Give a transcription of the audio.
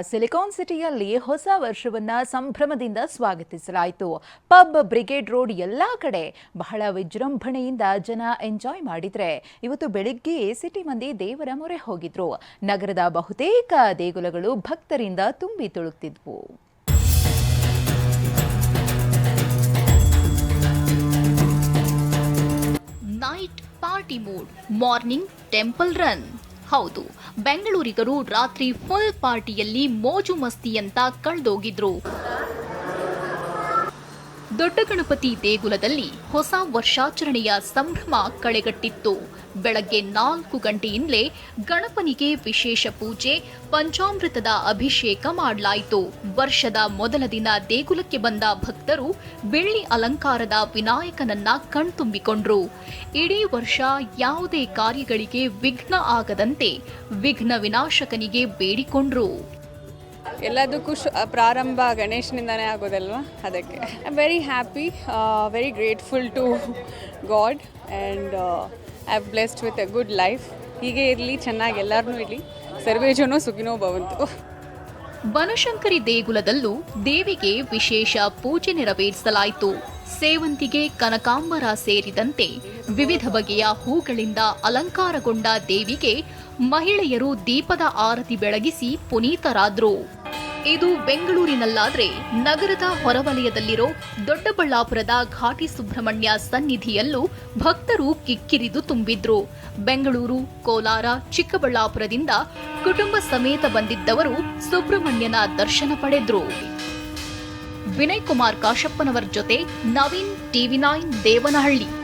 Silicon ಸಿಟಿಯಲ್ಲಿ ಹೊಸ ವರ್ಷವನ್ನ ಸಂಭ್ರಮದಿಂದ ಸ್ವಾಗತಿಸಲಾಯಿತು. ಪಬ್, ಬ್ರಿಗೇಡ್ ರೋಡ್ ಎಲ್ಲಾ ಕಡೆ ಬಹಳ ವಿಜೃಂಭಣೆಯಿಂದ ಜನ ಎಂಜಾಯ್ ಮಾಡಿದ್ರೆ. ಇವತ್ತು ಬೆಳಿಗ್ಗೆ ಸಿಟಿ ಮಂದಿ ದೇವರ ಮೊರೆ ಹೋಗಿದ್ರು. ನಗರದ ಬಹುತೇಕ ದೇಗುಲಗಳು ಭಕ್ತರಿಂದ ತುಂಬಿ ತುಳುಕ್ತಿದ್ವು. Night party mood morning temple run ಹೌದು. ಬೆಂಗಳೂರಿಗರು ರಾತ್ರಿ ಫುಲ್ ಪಾರ್ಟಿಯಲ್ಲಿ ಮೋಜು ಮಸ್ತಿ ಅಂತ ಕಳೆದೋಗಿದ್ರು. ದೊಡ್ಡ ಗಣಪತಿ ದೇಗುಲದಲ್ಲಿ ಹೊಸ ವರ್ಷಾಚರಣೆಯ ಸಂಭ್ರಮ ಕಳೆಗಟ್ಟಿತ್ತು. ಬೆಳಗ್ಗೆ ನಾಲ್ಕು ಗಂಟೆಯಿಂದಲೇ ಗಣಪನಿಗೆ ವಿಶೇಷ ಪೂಜೆ, ಪಂಚಾಮೃತದ ಅಭಿಷೇಕ ಮಾಡಲಾಯಿತು. ವರ್ಷದ ಮೊದಲ ದಿನ ದೇಗುಲಕ್ಕೆ ಬಂದ ಭಕ್ತರು ಬೆಳ್ಳಿ ಅಲಂಕಾರದ ವಿನಾಯಕನನ್ನ ಕಣ್ತುಂಬಿಕೊಂಡ್ರು. ಇಡೀ ವರ್ಷ ಯಾವುದೇ ಕಾರ್ಯಗಳಿಗೆ ವಿಘ್ನ ಆಗದಂತೆ ವಿಘ್ನ ವಿನಾಶಕನಿಗೆ ಬೇಡಿಕೊಂಡ್ರು. ಎಲ್ಲದಕ್ಕೂ ಶು ಪ್ರಾರಂಭ ಗಣೇಶನಿಂದನೇ ಆಗೋದಲ್ವಾ? ಅದಕ್ಕೆ. I very happy very grateful to God and I have blessed with a good life ಹೀಗೆ ಇರಲಿ, ಚೆನ್ನಾಗಿ ಎಲ್ಲರನ್ನೂ ಇರಲಿ. ಸರ್ವೇ ಜನೋ ಸುಖಿನೋ ಭವಂತು. ಬನಶಂಕರಿ ದೇಗುಲದಲ್ಲೂ ದೇವಿಗೆ ವಿಶೇಷ ಪೂಜೆ ನೆರವೇರಿಸಲಾಯಿತು. ಸೇವಂತಿಗೆ, ಕನಕಾಂಬರ ಸೇರಿದಂತೆ ವಿವಿಧ ಬಗೆಯ ಹೂಗಳಿಂದ ಅಲಂಕಾರಗೊಂಡ ದೇವಿಗೆ ಮಹಿಳೆಯರು ದೀಪದ ಆರತಿ ಬೆಳಗಿಸಿ ಪುನೀತರಾದ್ರು. ಇದು ಬೆಂಗಳೂರಿನಲ್ಲಾದರೆ ನಗರದ ಹೊರವಲಯದಲ್ಲಿರೋ ದೊಡ್ಡಬಳ್ಳಾಪುರದ ಘಾಟಿ ಸುಬ್ರಹ್ಮಣ್ಯ ಸನ್ನಿಧಿಯಲ್ಲೂ ಭಕ್ತರು ಕಿಕ್ಕಿರಿದು ತುಂಬಿದ್ರು. ಬೆಂಗಳೂರು, ಕೋಲಾರ, ಚಿಕ್ಕಬಳ್ಳಾಪುರದಿಂದ ಕುಟುಂಬ ಸಮೇತ ಬಂದಿದ್ದವರು ಸುಬ್ರಹ್ಮಣ್ಯನ ದರ್ಶನ ಪಡೆದ್ರು. ವಿನಯ್ ಕುಮಾರ್ ಕಾಶಪ್ಪನವರ್ ಜೊತೆ ನವೀನ್ ಟಿವಿ ನೈನ್ ದೇವನಹಳ್ಳಿ.